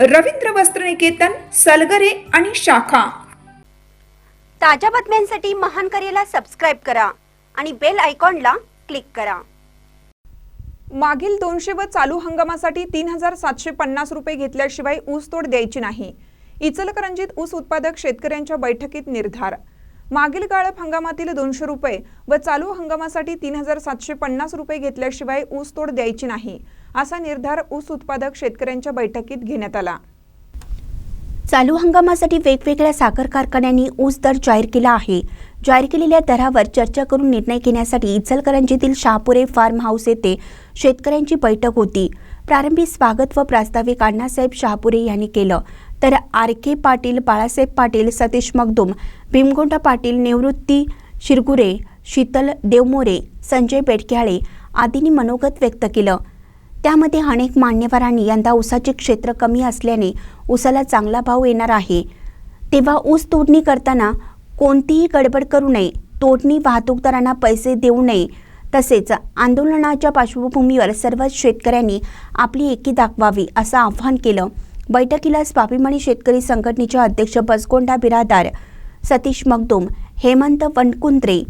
रवींद्र वस्त्रनिकेतन सलगरे आणि शाखा. ताज्या बातम्यांसाठी महान करेला सबस्क्राईब करा आणि बेल आयकॉनला क्लिक करा. मागील दोनशे व चालू हंगामासाठी तीन हजार सातशे पन्नास रुपये घेतल्याशिवाय ऊसतोड द्यायची नाही. इचलकरंजीत ऊस उत्पादक शेतकऱ्यांच्या बैठकीत निर्धार. मागील गाळप हंगामातील दोनशे रुपये व चालू हंगामासाठी तीन हजार सातशे पन्नास रुपये घेतल्याशिवाय ऊसतोड द्यायची नाही. असा निर्धार ऊस उत्पादक शेतकऱ्यांच्या बैठकीत घेण्यात आला. चालू हंगामासाठी वेगवेगळ्या साखर कारखान्यांनी ऊस दर जाहीर केला आहे. जाहीर केलेल्या दरावर चर्चा करून निर्णय घेण्यासाठी इचलकरंजीतील शहापुरे फार्म हाऊस येथे शेतकऱ्यांची बैठक होती. प्रारंभी स्वागत व प्रास्ताविक अण्णासाहेब शहापुरे यांनी केलं. तर आर के पाटील बाळासाहेब पाटील सतीश मगदुम भीमगोंडा पाटील निवृत्ती शिरगुरे शीतल देवमोरे संजय बेटक्याळे आदींनी मनोगत व्यक्त केलं. त्यामध्ये अनेक मान्यवरांनी यंदा ऊसाचे क्षेत्र कमी असल्याने ऊसाला चांगला भाव येणार आहे. तेव्हा ऊस तोडणी करताना कोणतीही गडबड करू नये. तोडणी वाहतूकदारांना पैसे देऊ नये. तसेच आंदोलनाच्या पार्श्वभूमीवर सर्वच शेतकऱ्यांनी आपली एकी दाखवावी असं आवाहन केलं. बैठकीला स्वाभिमानी शेतकरी संघटनेचे अध्यक्ष बसगोंडा बिरादार सतीश मगदुम हेमंत वनकुंत्रे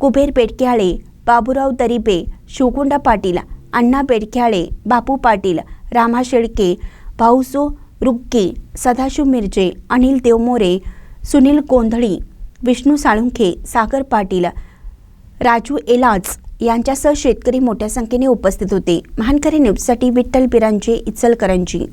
कुबेर पेटक्याळे बाबुराव दरिबे शिवकुंडा पाटील अण्णा बेडख्याळे बापू पाटील रामा शेळके भाऊसो रुग्गे सदाशिव मिरजे अनिल देवमोरे सुनील कोंधळी विष्णू साळुंखे सागर पाटील राजू एलाज यांच्यासह शेतकरी मोठ्या संख्येने उपस्थित होते. महानकरी न्यूजसाठी विठ्ठल बिरांजे इचलकरंजी.